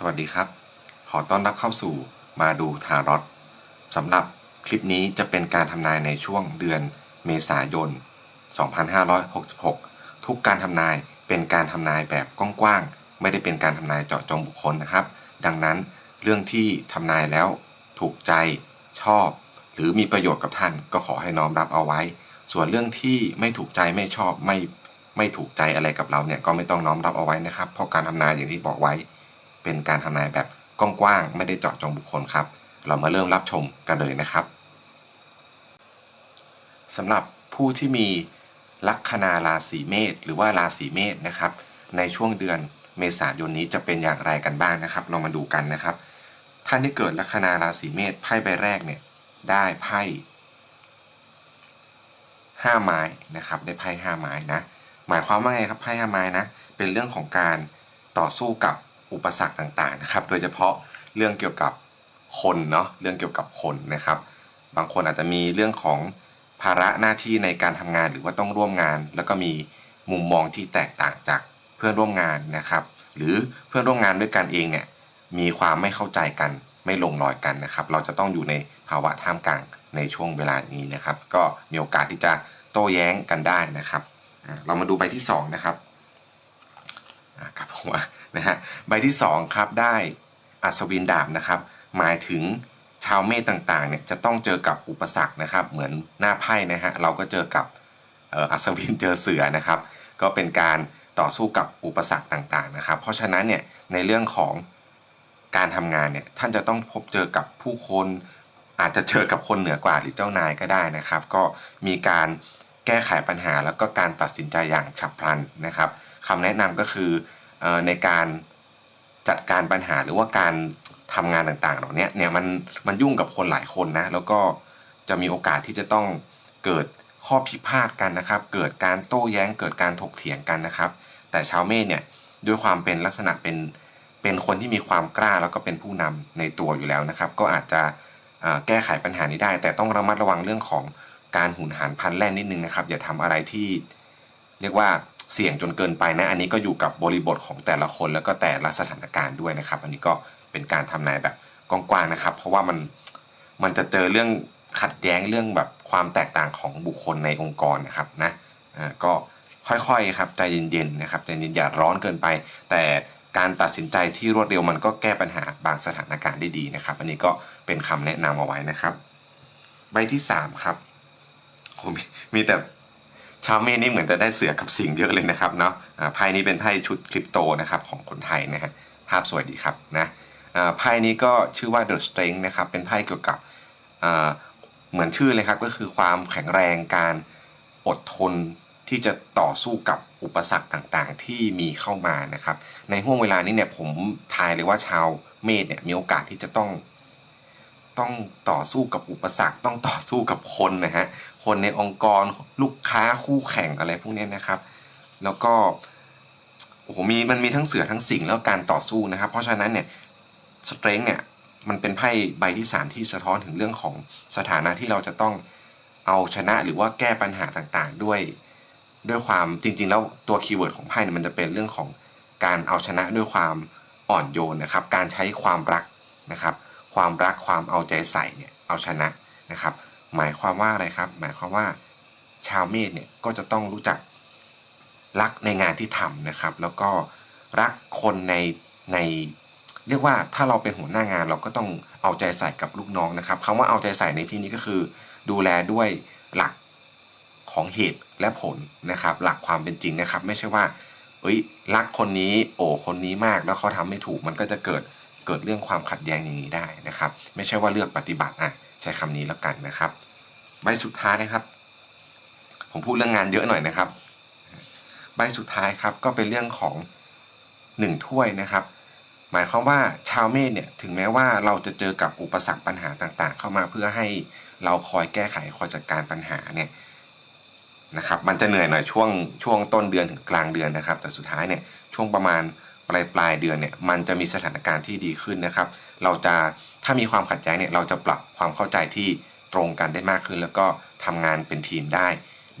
สวัสดีครับ ขอต้อนรับเข้าสู่มาดูทารอตสำหรับคลิปนี้จะเป็นการทำนายในช่วงเดือนเมษายน 2566 ทุกการทำนายเป็นการทำนายแบบกว้างๆ ไม่ได้เป็นการทำนายเจาะจงบุคคลนะครับ ดังนั้นเรื่องที่ทำนายแล้วถูกใจชอบ หรือมีประโยชน์กับท่านก็ขอให้น้อมรับเอาไว้ ส่วนเรื่องที่ไม่ถูกใจไม่ชอบไม่ไม่ถูกใจอะไรกับเราเนี่ยก็ไม่ต้องน้อมรับเอาไว้นะครับ เพราะการทำนายอย่างที่บอกไว้ เป็นการทำนายแบบกว้างๆไม่ได้เจาะจงบุคคลครับ เรามาเริ่มรับชมกันเลยนะครับสำหรับผู้ที่มีลัคนาราศีเมษหรือว่าราศีเมษนะครับ ในช่วงเดือนเมษายนนี้จะเป็นอย่างไรกันบ้างนะครับ เรามาดูกันนะครับ ท่านที่เกิดลัคนาราศีเมษไพ่ใบแรกเนี่ยได้ไพ่ห้าไม้นะครับได้ไพ่ห้าไม้นะหมายความว่าไงครับไพ่ห้าไม้นะเป็นเรื่องของการต่อสู้กับ อุปสรรคต่างๆนะครับ โดยเฉพาะเรื่องเกี่ยวกับคนเนาะเรื่องเกี่ยวกับคนนะครับ บางคนอาจจะมีเรื่องของภาระหน้าที่ในการทำงานหรือว่าต้องร่วมงาน แล้วก็มีมุมมองที่แตกต่างจากเพื่อนร่วมงานนะครับ หรือเพื่อนร่วมงานด้วยกันเองเนี่ยมีความไม่เข้าใจกันไม่ลงรอยกันนะครับ เราจะต้องอยู่ในภาวะท่ามกลางในช่วงเวลานี้นะครับ ก็มีโอกาสที่จะโต้แย้งกันได้นะครับ เรามาดูใบที่สองนะครับกลับหัว นะฮะใบที่สองครับได้อัศวินดาบนะครับหมายถึงชาวเมษต่างๆเนี่ยจะต้องเจอกับอุปสรรคนะครับ เหมือนหน้าไพ่นะฮะเราก็เจอกับอัศวินเจอเสือนะครับ ก็เป็นการต่อสู้กับอุปสรรคต่างๆนะครับ เพราะฉะนั้นเนี่ยในเรื่องของการทำงานเนี่ยท่านจะต้องพบเจอกับผู้คนอาจจะเจอกับคนเหนือกว่าหรือเจ้านายก็ได้นะครับ ก็มีการแก้ไขปัญหาแล้วก็การตัดสินใจอย่างฉับพลันนะครับคำแนะนำก็คือ ในการจัดการปัญหาหรือว่าการทำงานต่างๆ เหล่านี้เนี่ยมันมันยุ่งกับคนหลายคนนะแล้วก็จะมีโอกาสที่จะต้องเกิดข้อพิพาทกันนะครับ เกิดการโต้แย้ง เกิดการถกเถียงกันนะครับ แต่ชาวเมษเนี่ยด้วยความเป็นลักษณะเป็นเป็นคนที่มีความกล้าแล้วก็เป็นผู้นำในตัวอยู่แล้วนะครับ ก็อาจจะแก้ไขปัญหานี้ได้ แต่ต้องระมัดระวังเรื่องของการหุนหันพันแล่นนิดนึงนะครับ อย่าทำอะไรที่เรียกว่า เสี่ยงจนเกินไปนะ อันนี้ก็อยู่กับบริบทของแต่ละคนแล้วก็แต่ละสถานการณ์ด้วยนะครับ อันนี้ก็เป็นการทำนายแบบกว้างๆนะครับ เพราะว่ามันมันจะเจอเรื่องขัดแย้งเรื่องแบบความแตกต่างของบุคคลในองค์กรนะครับนะอ่าก็ค่อยๆครับใจเย็นๆนะครับใจเย็นอย่าร้อนเกินไป แต่การตัดสินใจที่รวดเร็วมันก็แก้ปัญหาบางสถานการณ์ได้ดีนะครับ อันนี้ก็เป็นคำแนะนำเอาไว้นะครับ ใบที่สามครับโอ้มีมีแต่ ชาวเมษนี่เหมือนจะได้เสือกับสิงเยอะเลยนะครับเนาะไพ่นี้เป็นไพ่ชุดคริปโตนะครับของคนไทยนะฮะภาพสวยดีครับนะไพ่นี้ก็ชื่อว่า The Strength นะครับเป็นไพ่เกี่ยวกับเหมือนชื่อเลยครับก็คือความแข็งแรงการอดทนที่จะต่อสู้กับอุปสรรคต่างๆ ที่มีเข้ามานะครับ ในห่วงเวลานี้เนี่ยผมทายเลยว่าชาวเมษเนี่ยมีโอกาสที่จะต้อง ต้องต่อสู้กับอุปสรรค ต้องต่อสู้กับคนนะฮะ คนในองค์กรลูกค้าคู่แข่งอะไรพวกนี้นะครับ แล้วก็โอ้โหมีมันมีทั้งเสือทั้งสิงแล้วการต่อสู้นะครับ เพราะฉะนั้นเนี่ยสเตรน g เนี่ยมันเป็นไพ่ใบที่สามที่สะท้อนถึงเรื่องของสถานะที่เราจะต้องเอาชนะหรือว่าแก้ปัญหาต่างๆ ด้วยด้วยความจริง ๆ แล้วตัวคีย์เวิร์ดของไพ่เนี่ยมันจะเป็นเรื่องของการเอาชนะด้วยความอ่อนโยนนะครับ การใช้ความรักนะครับ ความรักความเอาใจใส่เนี่ยเอาชนะนะครับ หมายความว่าอะไรครับ หมายความว่าชาวเมษเนี่ยก็จะต้องรู้จักรักในงานที่ทำนะครับ แล้วก็รักคนในในเรียกว่าถ้าเราเป็นหัวหน้างานเราก็ต้องเอาใจใส่กับลูกน้องนะครับคำว่าเอาใจใส่ในที่นี้ก็คือ ดูแลด้วยหลักของเหตุและผลนะครับ หลักความเป็นจริงนะครับ ไม่ใช่ว่าเอ้ยรักคนนี้ โอ้คนนี้มากแล้วเขาทำไม่ถูกมันก็จะเกิด เกิดเรื่องความขัดแย้งอย่างนี้ได้นะครับ ไม่ใช่ว่าเลือกปฏิบัติอะใช้คำนี้แล้วกันนะครับใบสุดท้ายนะครับ ผมพูดเรื่องงานเยอะหน่อยนะครับ ใบสุดท้ายครับก็เป็นเรื่องของหนึ่งถ้วยนะครับ หมายความว่าชาวเมษเนี่ยถึงแม้ว่าเราจะเจอกับอุปสรรคปัญหาต่างๆ เข้ามาเพื่อให้เราคอยแก้ไขคอยจัดการปัญหาเนี่ยนะครับ มันจะเหนื่อยหน่อยช่วงช่วงต้นเดือนถึงกลางเดือนนะครับ แต่สุดท้ายเนี่ยช่วงประมาณ ปลายปลายเดือนเนี่ยมันจะมีสถานการณ์ที่ดีขึ้นนะครับ เราจะถ้ามีความขัดแย้งเนี่ยเราจะปรับความเข้าใจที่ตรงกันได้มากขึ้น แล้วก็ทำงานเป็นทีมได้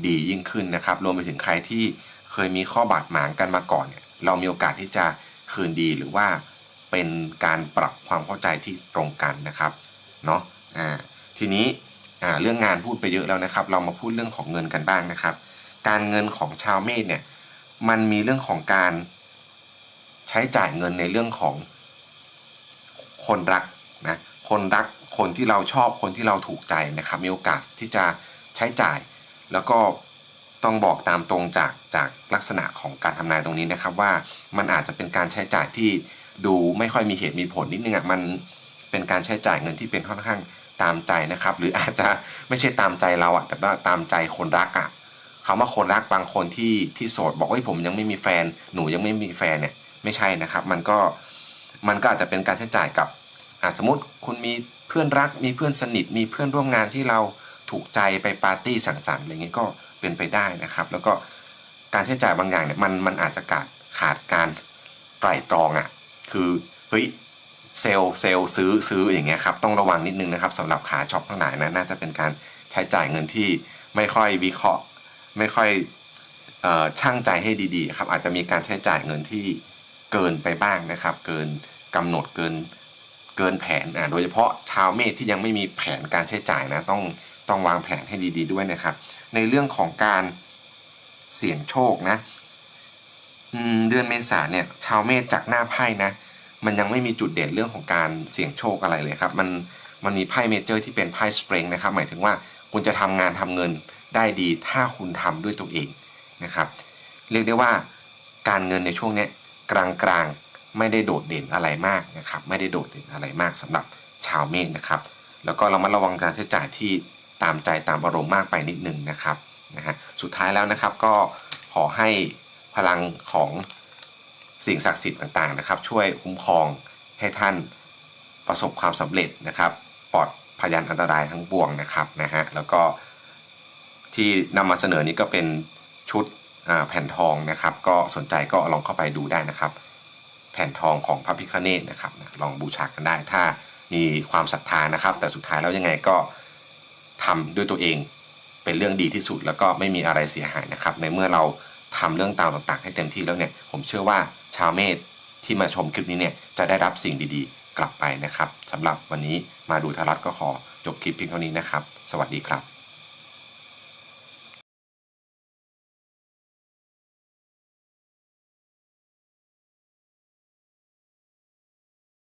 ดียิ่งขึ้นนะครับ รวมไปถึงใครที่เคยมีข้อบาดหมางกันมาก่อนเนี่ยเรามีโอกาสที่จะคืนดีหรือว่าเป็นการปรับความเข้าใจที่ตรงกันนะครับเนาะอ่าทีนี้อ่าเรื่องงานพูดไปเยอะแล้วนะครับ เรามาพูดเรื่องของเงินกันบ้างนะครับ การเงินของชาวเมษเนี่ยมันมีเรื่องของการ ใช้จ่ายเงินในเรื่องของคนรักนะคนรักคนที่เราชอบคนที่เราถูกใจนะครับมีโอกาสที่จะใช้จ่าย แล้วก็ต้องบอกตามตรงจากจากลักษณะของการทำนายตรงนี้นะครับว่ามันอาจจะเป็นการใช้จ่ายที่ดูไม่ค่อยมีเหตุมีผลนิดนึงอะมันเป็นการใช้จ่ายเงินที่เป็นค่อนข้างตามใจนะครับ หรืออาจจะไม่ใช่ตามใจเราอะแต่ว่าตามใจคนรักอะคำว่าคนรักบางคนที่ที่โสดบอกว่าผมยังไม่มีแฟนหนูยังไม่มีแฟนเนี่ย ไม่ใช่นะครับ มันก็มันก็อาจจะเป็นการใช้จ่ายกับอะสมมติคุณมีเพื่อนรัก มีเพื่อนสนิท มีเพื่อนร่วมงานที่เราถูกใจไปปาร์ตี้สังสรรค์อะไรเงี้ยก็เป็นไปได้นะครับ แล้วก็การใช้จ่ายบางอย่างเนี่ยมันมันอาจจะขาดขาดการไตร่ตรองอะคือเฮ้ยเซลเซลซื้อซื้ออย่างเงี้ยครับต้องระวังนิดนึงนะครับสำหรับขาช็อปทั้งหลายนะน่าจะเป็นการใช้จ่ายเงินที่ไม่ค่อยวิเคราะห์ ไม่ค่อยออช่างใจให้ดีๆครับอาจจะมีการใช้จ่ายเงินที่ เกินไปบ้างนะครับ เกินกำหนดเกินเกินแผนอะโดยเฉพาะชาวเมษที่ยังไม่มีแผนการใช้จ่ายนะต้องต้องวางแผนให้ดี ๆด้วยนะครับ ในเรื่องของการเสี่ยงโชคนะเดือนเมษาเนี่ยชาวเมษจากหน้าไพ่นะ มันยังไม่มีจุดเด่นเรื่องของการเสี่ยงโชคอะไรเลยครับ มันมันมีไพ่เมเจอร์ที่เป็นไพ่สเปรงนะครับ หมายถึงว่าคุณจะทำงานทำเงินได้ดีถ้าคุณทำด้วยตัวเองนะครับ เรียกได้ว่าการเงินในช่วงนี้ กลางๆ ไม่ได้โดดเด่นอะไรมากนะครับ ไม่ได้โดดเด่นอะไรมากสำหรับชาวเมษนะครับ แล้วก็เรามาระวังการใช้จ่ายที่ตามใจตามอารมณ์มากไปนิดนึงนะครับนะฮะสุดท้ายแล้วนะครับก็ขอให้พลังของสิ่งศักดิ์สิทธิ์ต่างๆนะครับ ช่วยคุ้มครองให้ท่านประสบความสำเร็จนะครับ ปลอดพยันอันตรายทั้งปวงนะครับนะฮะแล้วก็ที่นำมาเสนอนี้ก็เป็นชุด แผ่นทองนะครับ ก็สนใจก็ลองเข้าไปดูได้นะครับ แผ่นทองของพระพิฆเนศนะครับลองบูชากันได้ถ้ามีความศรัทธานะครับ แต่สุดท้ายแล้วยังไงก็ทำด้วยตัวเองเป็นเรื่องดีที่สุด แล้วก็ไม่มีอะไรเสียหายนะครับ ในเมื่อเราทำเรื่องตามต่างๆ ให้เต็มที่แล้วเนี่ยผมเชื่อว่าชาวเมษที่มาชมคลิปนี้เนี่ยจะได้รับสิ่งดีๆ กลับไปนะครับสำหรับวันนี้มาดูทารัตก็ขอจบคลิปเพียงเท่านี้นะครับ สวัสดีครับ